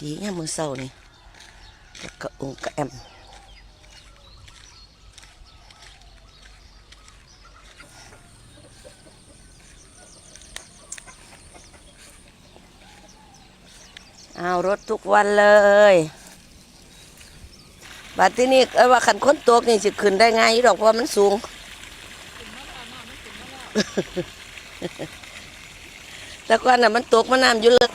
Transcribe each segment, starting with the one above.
ดีเนี่ยมือเศร้านี่แล้วก็องกระแอมเอารถทุกวันเลยบัดที่นี่เอ้ยว่าขันค้นตัวนี่สิขึ้นได้ไงดอกเพราะมันสูง แต่ก่อนน่ะมันตกมาน้ำอยู่เลย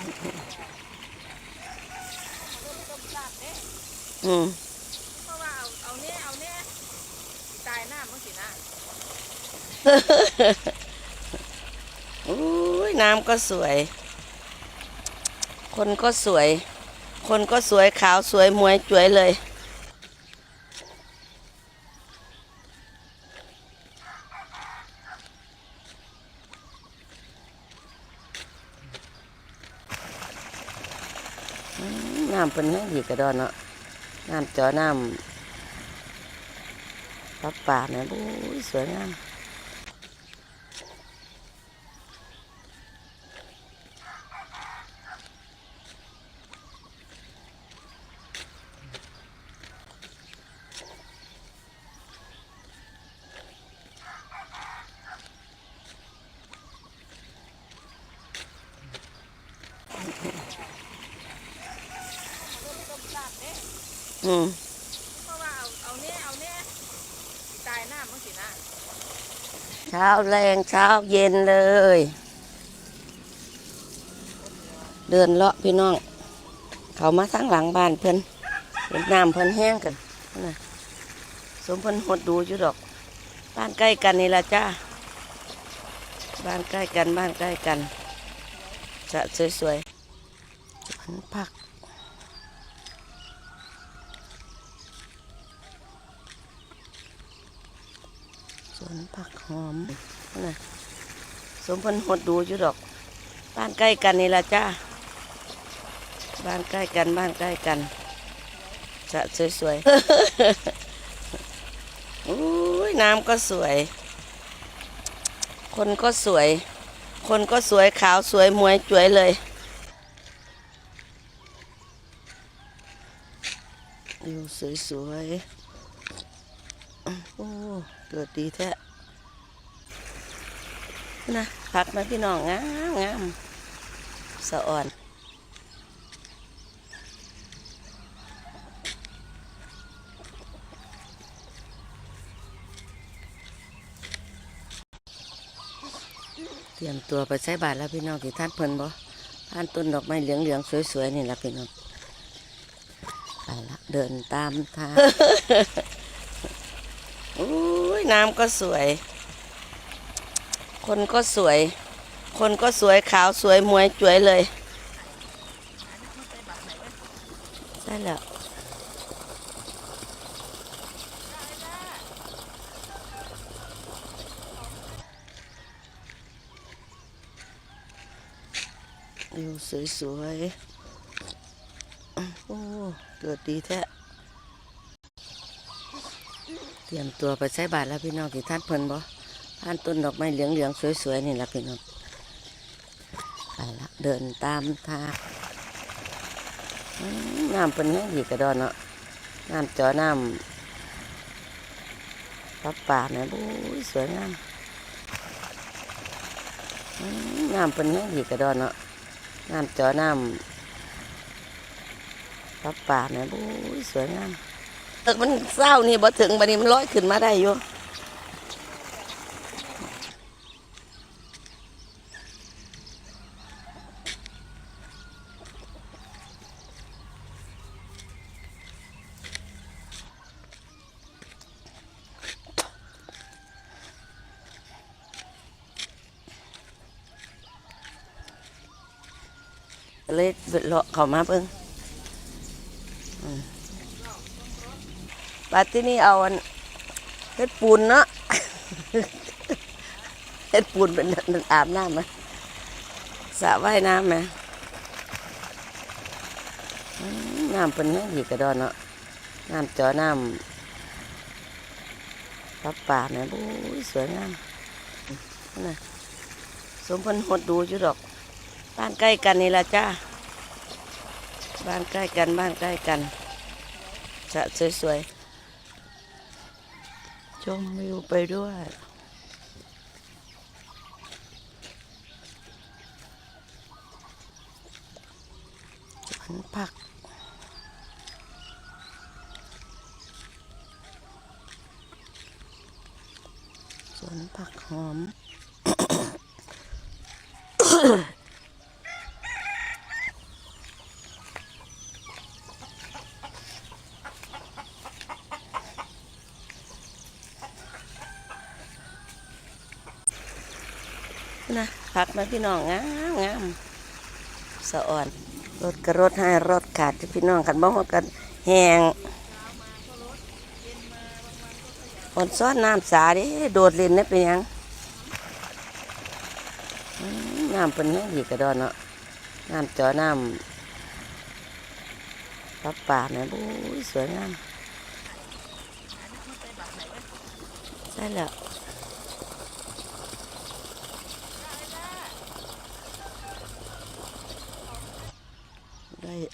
อืมเพราะว่าเอาเอาเนี้ยเอาเนี้ยสิตายหน้ามันสินะอุ้ยน้ำก็สวย คนก็สวย คนก็สวยขาวสวยมวยจวยเลยอืมน้ำเป็นแห้งดีกระดอนเนาะ น้ำจอน้ำปับป่าเนี่ยโอ้ยสวยงาม อืมเพราะว่าเอาเอาเนี้ยเอาเนี้ยสิตายหน้ามันสินะเช้าแรงเช้าเย็นเลย เดินเลาะพี่น้อง เขามาทั้งหลังบ้านเพิ่นเห็นน้ำเพิ่นแห้งกันนะสมเพิ่นหดดูอยู่ดอก บ้านใกล้กันนี่ละจ้าบ้านใกล้กันบ้านใกล้กันจะสวยๆสวนผัก วนผักหอมนะสมเพิ่นหดดูอยู่ดอก บ้านใกล้กันนี่ละจ้า บ้านใกล้กันบ้านใกล้กันจะสวยๆอุ้ยน้ำก็สวย คนก็สวย คนก็สวยขาวสวยมวยจวยเลยอยู่สวยๆโอ้ เกิดดีแท้นะพักนะพี่น้องงามงามสะอ่อนเตรียมตัวไปใช้บาทแล้วพี่น้องที่ท่านเพลินบ่ท่านต้นดอกไม้เหลืองเหลืองๆสวยๆนี่แหละพี่น้องไปละเดินตามทาง อุ้ยน้ำก็สวย คนก็สวย คนก็สวยขาวสวยมวยจวยเลยใช่แล้วอยู่สวยๆ โอ้ เกิดดีแท้ เตรียมตัวไปใช้บาทแล้วพี่น้องที่ท่านเพลินบ่ท่านต้นดอกไม้เหลืองเหลืองๆสวยๆนี่แหละพี่น้องไปละเดินตามทางอืมน้ำเป็นแห้งดีกระดอนเนาะน้ำจอน้ำปับป่าเนี่ยโอ้สวยงามอืมน้ำเป็นแห้งดีกระดอนเนาะน้ำจอน้ำปับป่าเนี่ยโอ้สวยงาม เออมันเศร้านี่บ่ถึงบัดนี้มันลอยขึ้นมาได้อยู่เลยเลาะเข้ามาเบิ่งอืม บัดที่นี่เอาอันเฮ็ดปูนเนาะเฮ็ดปูนเป็นอาบน้ำไหมสระว่ายน้ำไหมน้ำเป็นแห้งดีกระดอนเนาะน้ำจอน้ำปับป่าเนี่ยโอ้ยสวยงามนะสมพิ่นหดดูอยู่ดอกบ้านใกล้กันนี่ละจ้าบ้านใกล้กันบ้านใกล้กันสระสวยๆ ชมวิวไปด้วยสวนผักสวนผักหอม นะผักนะพี่น้องงามงามสะอ่อนรถกระรถให้รถขาดที่พี่น้องกันบ้องกันแหงอ่อนซ้อนน้ำสาดิโดดเล่นนี่เป็นยังอืมน้ำเป็นแห้งดีกระดอนเนาะน้ำจอน้ำปับป่าเนี่ยบู๊ยสวยงามใช่แล้ว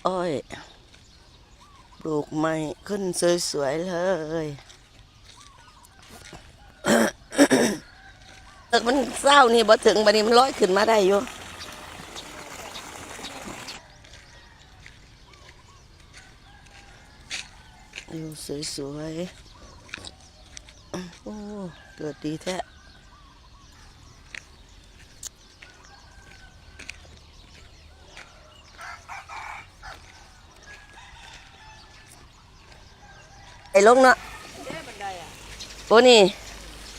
อ้อย ปลูกใหม่ขึ้นสวยๆเลยเอิกมันเศร้านี่บ่ถึงบัดนี้มันลอยขึ้นมาได้อยู่อยู่สวยๆ โอ้ เกิดดีแท้ ลงเนาะเด้บันไดอะโอ้นี่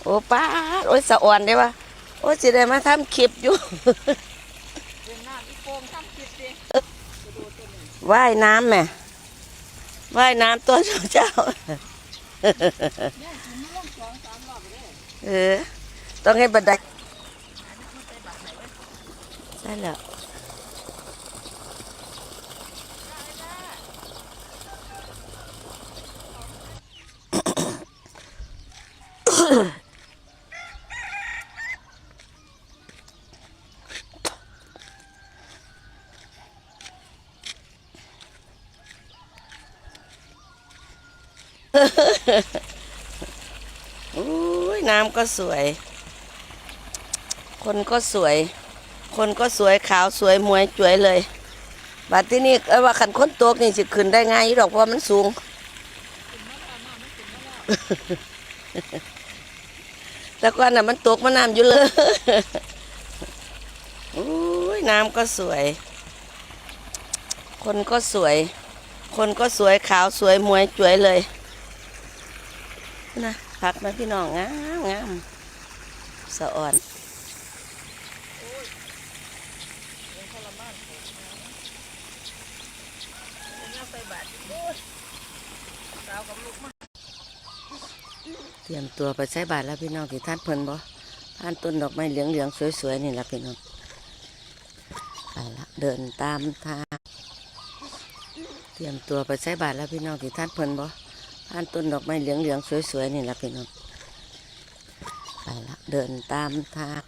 โอ้ป้าดโอ้ยสะอ่อนได้ปะโอ้ยสิได้มาทำคลิปอยู่เรื่องน้ำอีโปงทำคลิปดิว่ายน้ำแหม่ว่ายน้ำตัวเจ้าเนี่ยกินไม่ลงสองสามรอบเลยเออต้องให้บันไดใช่แล้ว อุ้ยน้ำก็สวย คนก็สวย คนก็สวยขาวสวยมวยจวยเลยบัดที่นี่เอ้ว่าขันคนตกนี่สิขึ้นได้ง่ายดอกเพราะมันสูง แต่ก่อนน่ะมันตกมาน้ำอยู่เลยอุ้ยน้ำก็สวย คนก็สวย คนก็สวยขาวสวยมวยจวยเลย นะผักนะพี่น้องงามงามสะอ่อนเตรียมตัวไปใช้บาตรแล้วพี่น้องที่ท่านเพิ่นบ่ท่านต้นดอกไม้เหลืองเหลืองๆสวยๆนี่ละพี่น้องไปละเดินตามทางเตรียมตัวไปใช้บาตรแล้วพี่น้องที่ท่านเพิ่นบ่ ท่านต้นดอกไม้เหลืองๆสวยๆนี่ละพี่น้องไปละเดินตามทาง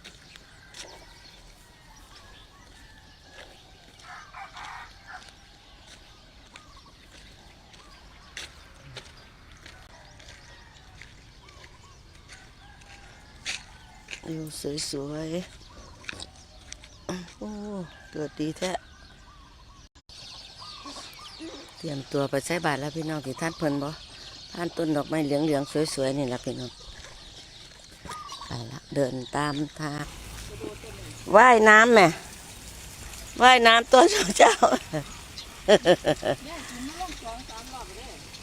อยู่สวยๆ โอ้ เกิดดีแท้ เตรียมตัวไปใช้บาตรแล้วพี่น้องที่ท่านเพิ่นบ่ ท่านต้นดอกไม้เหลืองๆสวยๆนี่ละพี่น้องไปละเดินตามทางว่ายน้ำแหม่ว่ายน้ำตัวเจ้าเนี่ยกินไม่ลงสองสามรอบ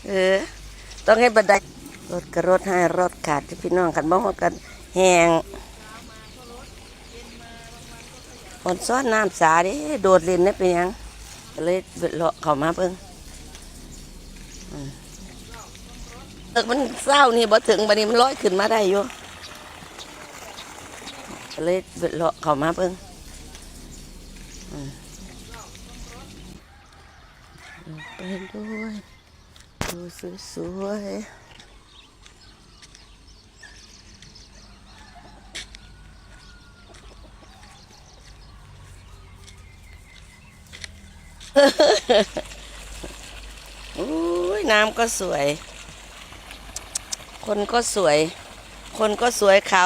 เออ ต้องให้บันไดรถกระรถให้รถขาดที่พี่น้องกันบ้องกันแหงอ่อนซ้อนน้ำสาดิโดดเล่นนี่เป็นยังก็เลยเลาะเข้ามาเบิ่ง เอิกมันเศร้านี่บ่ถึงบัดนี้มันลอยขึ้นมาได้อยู่เลยเลาะเข้ามาเบิ่งอืมไปด้วยดูสวยๆน้ำก็สวย คนก็สวย คนก็สวยขาว